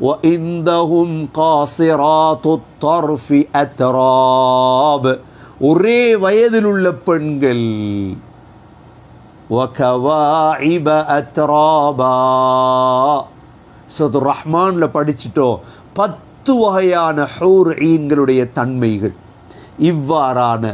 وَإِنْدَهُمْ قَاصِرَاتُ الطَّرْفِ أَتْرَابٌ ஒரே வயதில் உள்ள பெண்கள் وَكَوَاعِبَ أَتْرَابًا சது ரஹ்மானில் படிச்சிட்டோம் பத்து வகையான ஹூர் ஈன்களுடைய தன்மைகள் இவ்வாறான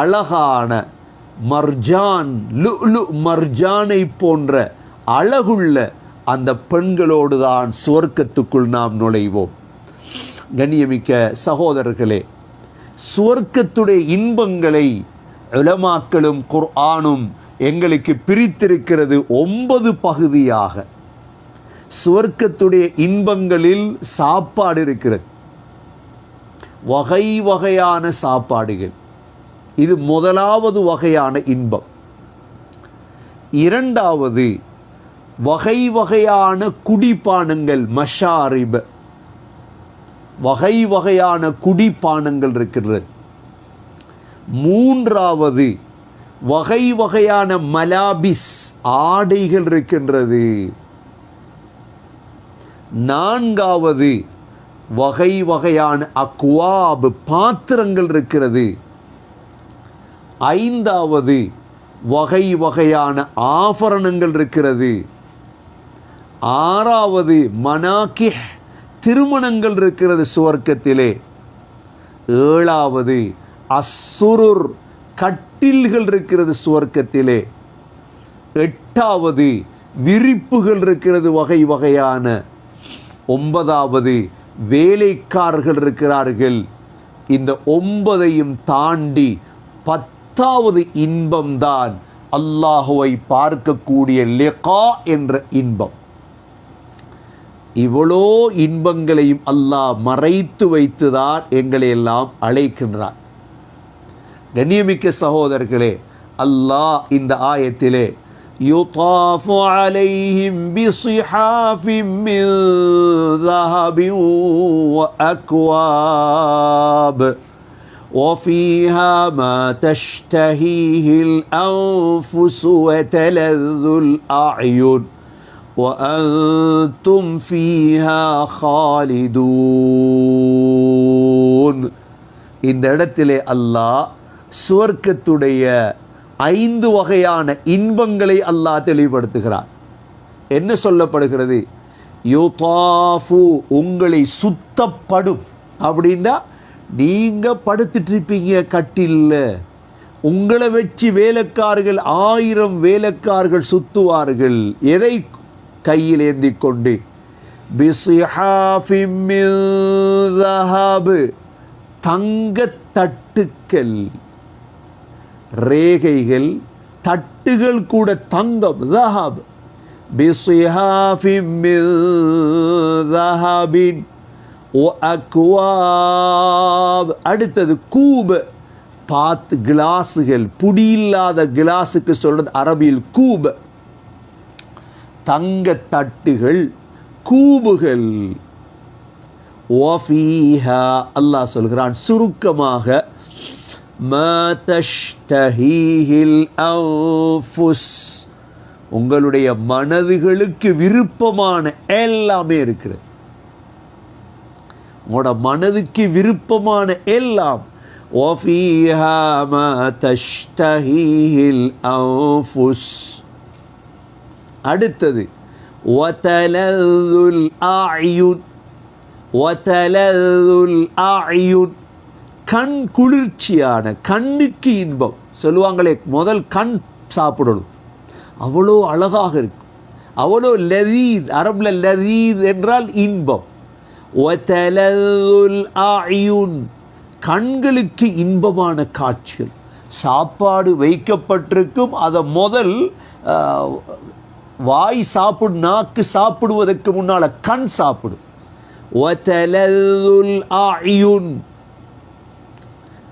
அழகான மர்ஜான் லுலு மர்ஜானை போன்ற அழகுள்ள அந்த பெண்களோடு தான் சுவர்க்கத்துக்குள் நாம் நுழைவோம். கண்ணியமிக்க சகோதரர்களே சுவர்க்கத்துடைய இன்பங்களை இளமாக்களும் குர்ஆனும் எங்களுக்கு பிரித்திருக்கிறது ஒன்பது பகுதியாக. சுவர்க்கத்துடைய இன்பங்களில் சாப்பாடு இருக்கிறது. வகை வகையான சாப்பாடுகள். இது முதலாவது வகையான இன்பம். இரண்டாவது வகை வகையான குடிப்பானங்கள் மஷாரிப. வகை வகையான குடிப்பானங்கள் இருக்கிறது மூன்றாவது வகை வகையான மலாபிஸ் ஆடைகள் இருக்கின்றது. நான்காவது வகை வகையான அக்வாப் பாத்திரங்கள் இருக்கிறது ஐந்தாவது வகை வகையான ஆபரணங்கள் இருக்கிறது ஆறாவது மனாக்கி திருமணங்கள் இருக்கிறது சுவர்க்கத்திலே. ஏழாவது அசுருர் கட்டில்கள் இருக்கிறது சுவர்க்கத்திலே. எட்டாவது விரிப்புகள் இருக்கிறது வகை வகையான. ஒன்பதாவது வேலைக்காரர்கள் இருக்கிறார்கள். இந்த ஒன்பதையும் தாண்டி பத்தாவது இன்பம்தான் அல்லாஹுவை பார்க்கக்கூடிய லெகா என்ற இன்பம். இவ்வளோ இன்பங்களையும் அல்லாஹ் மறைத்து வைத்துதான் எங்களை எல்லாம் அழைக்கின்றார் கண்ணியமிக்க சகோதரர்களே அல்லாஹ் இந்த ஆயத்திலே يطاف عليهم بصحاف من ذهب وأكواب وفيها ما تشتهيه الأنفس وتلذ الأعين وأنتم فيها خالدون இந்த இடத்திலே அல்லாஹ் சுவர்க்கத்துடைய ஐந்து வகையான இன்பங்களை அல்லாஹ் தெளிவுபடுத்துகிறார் என்ன சொல்லப்படுகிறது யுதாஃபு உங்களை சுத்தப்படும் அப்படின்னா நீங்கள் படுத்துட்டு இருப்பீங்க கட்டில்ல உங்களை வச்சு வேலைக்காரர்கள் ஆயிரம் வேலைக்காரர்கள் சுத்துவார்கள் எதை கையில் ஏந்தி கொண்டு தங்கத்தட்டுக்கள் ரேகைகள் தட்டுகள் கூட தங்கம் தஹாப் அடுத்தது கூப பாத்து கிளாஸுகள் புடியில்லாத கிளாஸுக்கு சொல்றது அரபியில் கூப தங்க தட்டுகள் கூபுகள் وفيها அல்லாஹ் சொல்கிறான் சுருக்கமாக ما تشتهيه الأنفس உங்களுடைய மனதுகளுக்கு விருப்பமான எல்லாமே இருக்கிறது உங்களோட மனதுக்கு விருப்பமான எல்லாம் وفيها ما تشتهيه الأنفس அடுத்தது ஒத்தலதுல் ஆயுட் ஒத்தலதுல் ஆயுட் கண் குளிர்ச்சியான கண்ணுக்கு இன்பம் சொல்லுவாங்களே முதல் கண் சாப்பிடணும் அவ்வளோ அழகாக இருக்கும் அவ்வளோ லதீத் அரபில் லதீத் என்றால் இன்பம். ஒத்தலதுல் ஆயுன் கண்களுக்கு இன்பமான காட்சிகள் சாப்பாடு வைக்கப்பட்டிருக்கும் அதை முதல் வாய் சாப்பிடு நாக்கு சாப்பிடுவதற்கு முன்னால் கண் சாப்பிடும்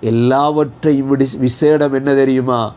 எல்லாவற்றையும் விடி விசேடம் என்ன தெரியுமா?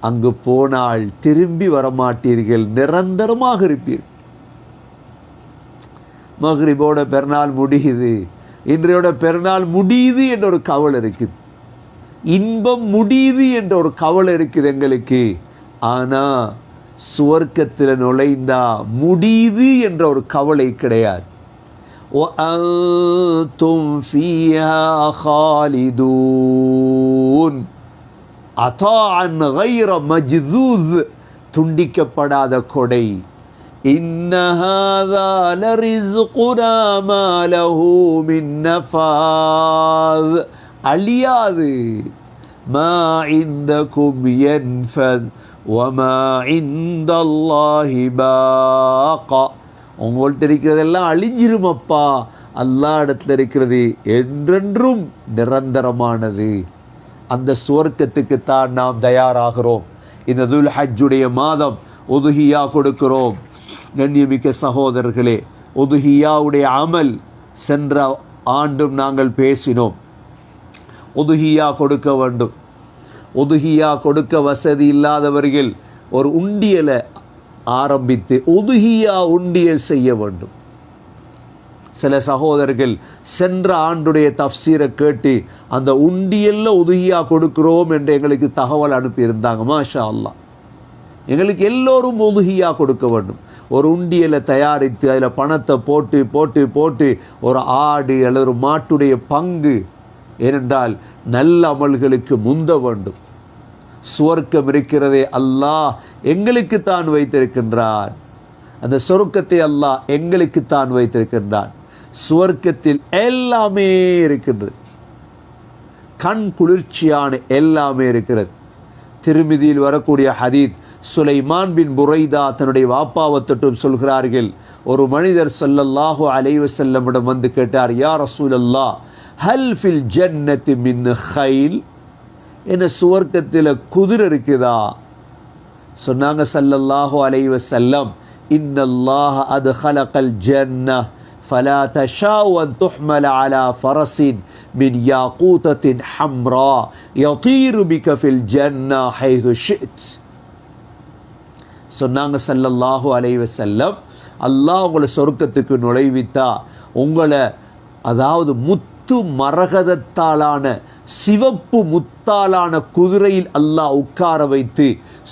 அங்கு போனால் திரும்பி வரமாட்டீர்கள் நிரந்தரமாக இருப்பீர்கள். மஹ்ரிபோட பெருநாள் முடியுது. இன்றையோட பெருநாள் முடியுது என்ற ஒரு கவலை இருக்குது. இன்பம் முடியுது என்ற ஒரு கவலை இருக்குது எங்களுக்கு. ஆனால் சுவர்க்கத்தில் நுழைந்தா முடியுது என்ற ஒரு கவலை கிடையாது. துண்டிக்கப்படாத கொடை. إن هذا لرزقنا ما له من نفاذ அழியாது ما عندكم ينفذ وما عند الله باق உங்கள்கிட்ட இருக்கிறதெல்லாம் அழிஞ்சிருமப்பா அல்லா இடத்துல இருக்கிறது என்றென்றும் நிரந்தரமானது அந்த சுவர்க்கத்துக்கு தான் நாம் தயாராகிறோம் இந்த துல் ஹஜ்ஜுடைய மாதம் ஒதுகியா கொடுக்கிறோம் கண்ணியமிக்க சகோதரர்களே ஒதுகியாவுடைய அமல் சென்ற ஆண்டும் நாங்கள் பேசினோம். ஒதுகியா கொடுக்க வேண்டும். ஒதுகியா கொடுக்க வசதி இல்லாதவர்கள் ஒரு உண்டியலை ஆரம்பித்து ஒதுகியா உண்டியல் செய்ய வேண்டும். சில சகோதரர்கள் சென்ற ஆண்டுடைய தப்சீரை கேட்டு அந்த உண்டியல்ல உதுகியா கொடுக்கிறோம் என்று எங்களுக்கு தகவல் அனுப்பியிருந்தாங்க மாஷா அல்லாஹ். எங்களுக்கு எல்லோரும் உதவியா கொடுக்க வேண்டும். ஒரு உண்டியலை தயாரித்து அதில் பணத்தை போட்டு போட்டு போட்டு ஒரு ஆடு அல்லது ஒரு மாட்டுடைய பங்கு ஏனென்றால் நல்ல அமல்களுக்கு முந்த வேண்டும். சுவர்க்கம் இருக்கிறதே அல்லாஹ் எங்களுக்கு தான் வைத்திருக்கின்றான். அந்த சொர்க்கத்தை அல்லாஹ் எங்களுக்கு தான் வைத்திருக்கின்றான். சுவர்க்கத்தில் எல்லாமே இருக்கின்றது. கண் குளிர்ச்சியான எல்லாமே இருக்கிறது. திருமிதியில் வரக்கூடிய ஹதீத் சுலைமான் பின் புரைதா தன்னுடைய வாப்பாவை தொட்டும் சொல்கிறார்கள். ஒரு மனிதர் சொல்லல்லாஹு அலைவ செல்லமிடம் வந்து கேட்டார் யார் ரசூலல்லா ஹல் ஃபில் ஜன்னத்து மின் ஹைல் என்ன சுவர்க்கத்தில் குதிரை இருக்குதா? சொன்னாங்க சல்லல்லாஹு அலைவ செல்லம் இன்னல்லாஹ அது ஹலகல் ஜன்ன ஃபலா தஷா ஒன் துஹ்மல அலா ஃபரசின் மின் யாக்கூத்தின் ஹம்ரா யதீரு பிக ஃபில் ஜன்னா ஹைது ஷிட்ஸ் சொன்னாங்க சல்லல்லாஹு அலைவ செல்லம் அல்லாஹ் உங்களை சொர்க்கத்துக்கு நுழைவித்தா உங்களை அதாவது முத்து மரகதத்தாலான சிவப்பு முத்தாலான குதிரையில் அல்லாஹ் உட்கார வைத்து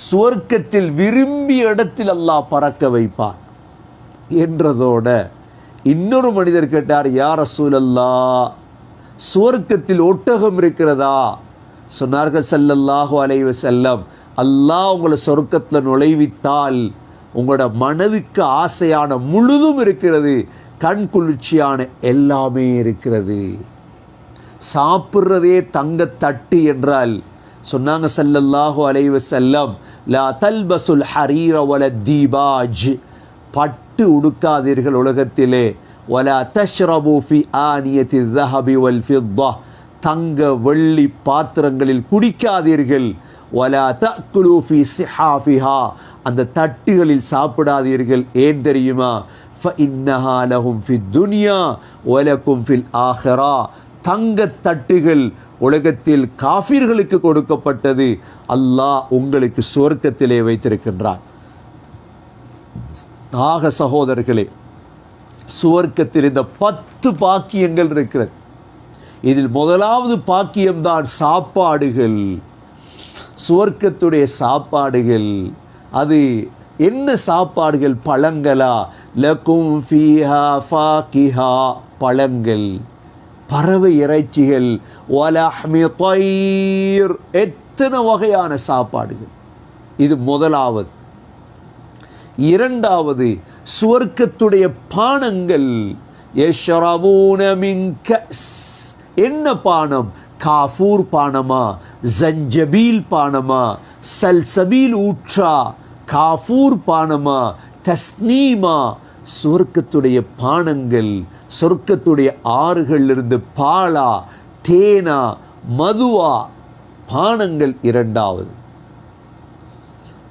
சுவர்க்கத்தில் விரும்பிய இடத்தில் அல்லாஹ் பறக்க வைப்பார் என்றதோட இன்னொரு மனிதர் கேட்டார் யார் ரசூலல்லா சுவர்க்கத்தில் ஒட்டகம் இருக்கிறதா? சொன்னார்கள் சல்லல்லாஹு அலைவ செல்லம் அல்லாஹ் உங்களை சொர்க்கத்தில் நுழைவித்தால் உங்களோட மனதுக்கு ஆசையான முழுதும் இருக்கிறது கண் குளிர்ச்சியான எல்லாமே இருக்கிறது. சாப்பிட்றதே தங்க தட்டு என்றால் சொன்னாங்க சல்லல்லாஹு அலைவ செல்லம் லா தல்பசுல் ஹரீர ஒல தீபாஜ். பட்டு உடுக்காதீர்கள் உலகத்திலே. வலா தஷ்ரபு ஃபி ஆனியத்தி தஹபி வல் ஃபித்தா. தங்க வெள்ளி பாத்திரங்களில் குடிக்காதீர்கள். ஒலா தக்லூஃபி சிஹாஃபிஹா அந்த தட்டுகளில் சாப்பிடாதீர்கள். ஏன் தெரியுமா? இன்னஹா லஹும் ஃபி துனியா ஒலக்கும் ஃபில் ஆஹரா தங்க தட்டுகள் உலகத்தில் காஃபிர்களுக்கு கொடுக்கப்பட்டது. அல்லாஹ் உங்களுக்கு சுவர்க்கத்திலே வைத்திருக்கின்றார் ஆக சகோதரர்களே சுவர்க்கத்தில் இந்த பத்து பாக்கியங்கள் இருக்கிறது. இதில் முதலாவது பாக்கியம்தான் சாப்பாடுகள். சுவர்க்கத்துடைய சாப்பாடுகள். அது என்ன சாப்பாடுகள்? பழங்களா? லக்கும் ஃபீஹா ஃபாக்கிஹா பழங்கள். பறவை இறைச்சிகள். ஒலஹ்மி தயிர் எத்தனை வகையான சாப்பாடுகள்? இது முதலாவது. இரண்டாவது சுவர்க்கத்துடைய பானங்கள். யஷ்ரபூன மின் என்ன பானம்? காஃபூர் பானமா? ஜஞ்சபீல் பானமா சல்சபீல் ஊற்றா காஃபூர் பானமா தஸ்னீமா சொர்க்கத்துடைய பானங்கள் சொர்க்கத்துடைய ஆறுகளிலிருந்து பாலா தேனா மதுவா பானங்கள் இரண்டாவது.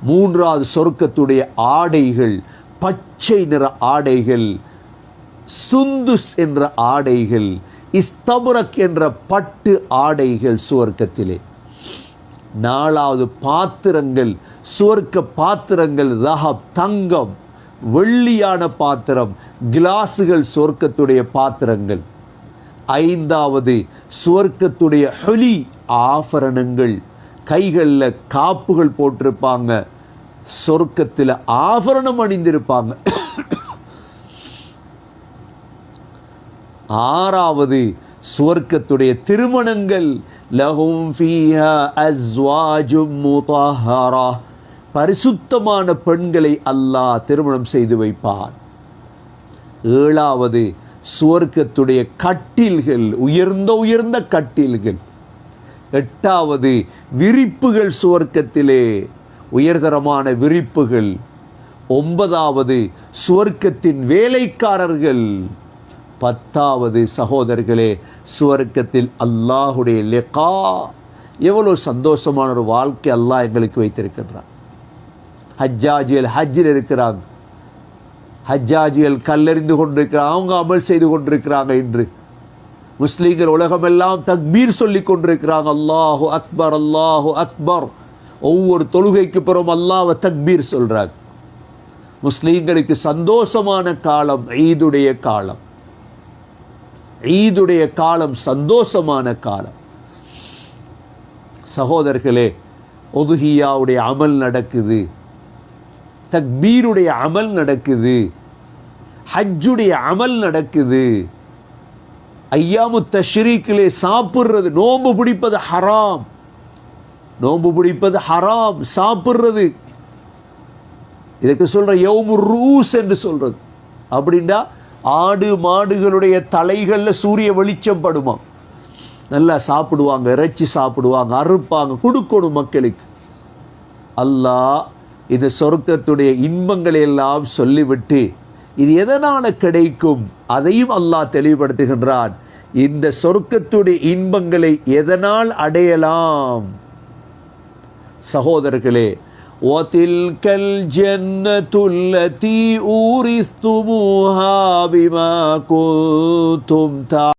மூன்றாவது சொர்க்கத்துடைய ஆடைகள் பச்சை நிற ஆடைகள் சுந்துஸ் என்ற ஆடைகள் இஸ்தபுரக் என்ற பட்டு ஆடைகள் சுவர்க்கத்திலே நாலாவது பாத்திரங்கள் சுவர்க்க பாத்திரங்கள் ரஹப் தங்கம் வெள்ளியான பாத்திரம் கிளாஸுகள் சொர்க்கத்துடைய பாத்திரங்கள். ஐந்தாவது சுவர்க்கத்துடைய ஹொலி ஆபரணங்கள். கைகளில் காப்புகள் போட்டிருப்பாங்க. சொர்க்கத்தில் ஆபரணம் அணிந்திருப்பாங்க. ஆறாவது சுவர்க்கத்துடைய திருமணங்கள். லஹும் ஃபீஹா அஸ்வாஜும் முதஹரா. பரிசுத்தமான பெண்களை அல்லாஹ் திருமணம் செய்து வைப்பார். ஏழாவது சுவர்க்கத்துடைய கட்டில்கள் உயர்ந்த உயர்ந்த கட்டில்கள். எட்டாவது விரிப்புகள் சுவர்க்கத்திலே உயர்தரமான விரிப்புகள். ஒன்பதாவது சுவர்க்கத்தின் வேலைக்காரர்கள். பத்தாவது சகோதரர்களே சுவர்க்கத்தில் அல்லாஹுடைய லெக்கா எவ்வளோ சந்தோஷமான ஒரு வாழ்க்கை அல்லாஹ் எங்களுக்கு வைத்திருக்கின்றான். ஹஜ்ஜாஜியல் ஹஜ்ஜில் இருக்கிறாங்க. ஹஜ்ஜாஜியல் கல்லறிந்து கொண்டிருக்கிறாங்க. அவங்க அமல் செய்து கொண்டிருக்கிறாங்க இன்று. முஸ்லீம்கள் உலகமெல்லாம் தக்பீர் சொல்லி கொண்டிருக்கிறாங்க. அல்லாஹு அக்பர் அல்லாஹு அக்பர். ஒவ்வொரு தொழுகைக்கு பிறகும் அல்லாஹ்வை தக்பீர் சொல்கிறாங்க முஸ்லீம்களுக்கு சந்தோஷமான காலம் ஈதுடைய காலம். ஈதுடைய காலம் சந்தோஷமான காலம். சகோதரர்களே ஒதுகியாவுடைய அமல் நடக்குது. தக்பீருடைய அமல் நடக்குது. ஹஜ்ஜுடைய அமல் நடக்குது. ஐயாமு தஷ்ரீக்கிலே சாப்பிட்றது நோன்பு பிடிப்பது ஹராம். நோன்பு பிடிப்பது ஹராம் சாப்பிட்றது. இதுக்கு சொல்ற யௌமு ரூஸ் என்று சொல்றது. அப்படின்னா ஆடு மாடுகளுடைய தலைகளில் சூரிய வெளிச்சம் படுமா? நல்லா சாப்பிடுவாங்க இறைச்சி சாப்பிடுவாங்க அறுப்பாங்க கொடுக்கணும் மக்களுக்கு. அல்லாஹ் இந்த சொர்க்கத்துடைய இன்பங்களை எல்லாம் சொல்லிவிட்டு இது எதனால் கிடைக்கும்? அதையும் அல்லாஹ் தெளிவுபடுத்துகின்றான். இந்த சொர்க்கத்துடைய இன்பங்களை எதனால் அடையலாம்? சகோதரர்களே وتلك الجنة التي أورثتموها بما كنتم تعلمون